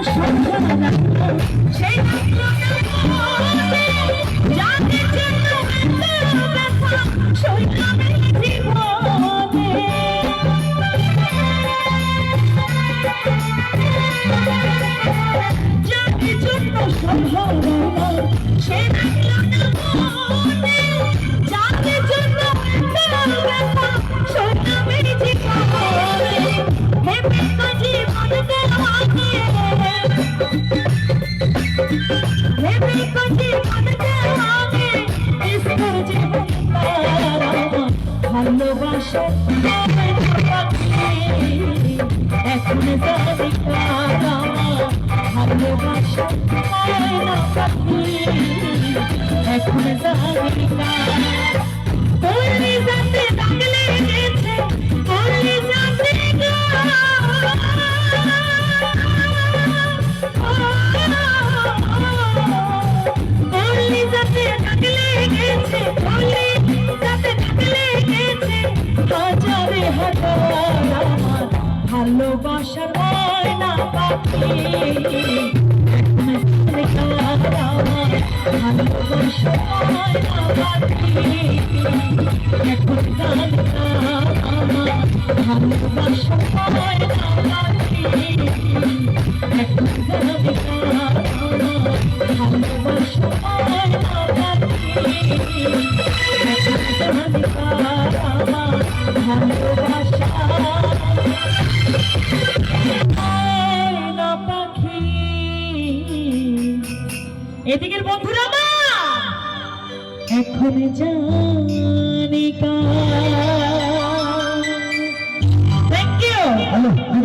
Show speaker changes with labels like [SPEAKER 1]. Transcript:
[SPEAKER 1] Oh! it, shake it, shake ভালোবাসো এখন ভালোবাসো এখন ভালোবাসার ময়না পাখি ভালোবাসা ময়না পাখি এখন জানতা আমার ভালোবাসা ময়না পাখি এখন জানতা ভালোবাসা এদিকের বন্ধুরা মা এখন কার